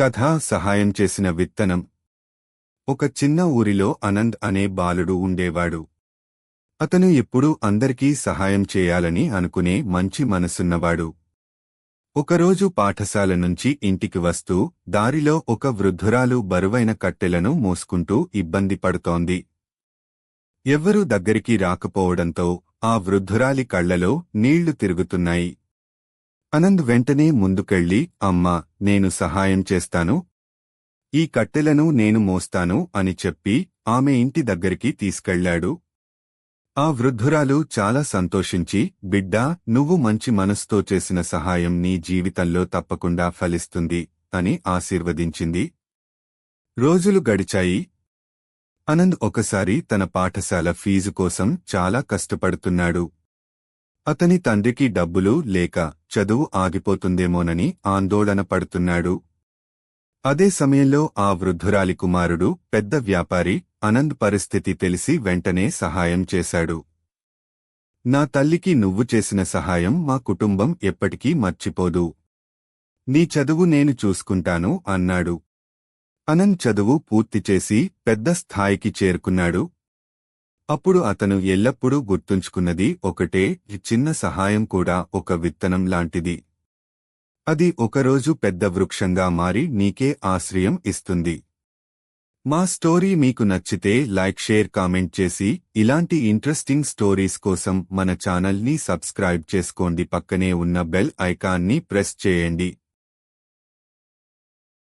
కథ సహాయం చేసిన విత్తనం. ఒక చిన్న ఊరిలో అనంద్ అనే బాలుడు ఉండేవాడు. అతను ఎప్పుడూ అందరికీ సహాయం చేయాలని అనుకునే మంచి మనసున్నవాడు. ఒకరోజు పాఠశాల నుంచి ఇంటికి వస్తూ దారిలో ఒక వృద్ధురాలు బరువైన కట్టెలను మోసుకుంటూ ఇబ్బంది పడుతోంది. ఎవ్వరూ దగ్గరికి రాకపోవడంతో ఆ వృద్ధురాలి కళ్ళలో నీళ్ళు తిరుగుతున్నాయి. అనంద్ వెంటనే ముందుకెళ్ళి అమ్మా నేను సహాయం చేస్తాను. ఈ కట్టెలను నేను మోస్తాను అని చెప్పి ఆమె ఇంటి దగ్గరికి తీసుకెళ్ళాడు. ఆ వృద్ధురాలు చాలా సంతోషించి బిడ్డా నువ్వు మంచి మనసుతో చేసిన సహాయం నీ జీవితంలో తప్పకుండా ఫలిస్తుంది అని ఆశీర్వదించింది. రోజులు గడిచాయి. అనంద్ ఒకసారి తన పాఠశాల ఫీజు కోసం చాలా కష్టపడుతున్నాడు. అతని తండ్రికి డబ్బులు లేక చదువు ఆగిపోతుందేమోనని ఆందోళన పడుతున్నాడు. అదే సమయంలో ఆ వృద్ధురాలి కుమారుడు పెద్ద వ్యాపారి అనంద్ పరిస్థితి తెలిసి వెంటనే సహాయం చేశాడు. నా తల్లికి నువ్వు చేసిన సహాయం మా కుటుంబం ఎప్పటికీ మర్చిపోదు. నీ చదువు నేను చూసుకుంటాను అన్నాడు. అనంద్ చదువు పూర్తి చేసి పెద్ద స్థాయికి చేరుకున్నాడు. అప్పుడు అతను ఎల్లప్పుడూ గుర్తుంచుకున్నది ఒకటే చిన్న సహాయం కూడా ఒక విత్తనం లాంటిది. అది ఒకరోజు పెద్ద వృక్షంగా మారి నీకే ఆశ్రయం ఇస్తుంది. మా స్టోరీ మీకు నచ్చితే లైక్ షేర్ కామెంట్ చేసి ఇలాంటి ఇంట్రెస్టింగ్ స్టోరీస్ కోసం మన ఛానల్ని సబ్స్క్రైబ్ చేసుకోండి. పక్కనే ఉన్న బెల్ ఐకాన్ని ప్రెస్ చేయండి.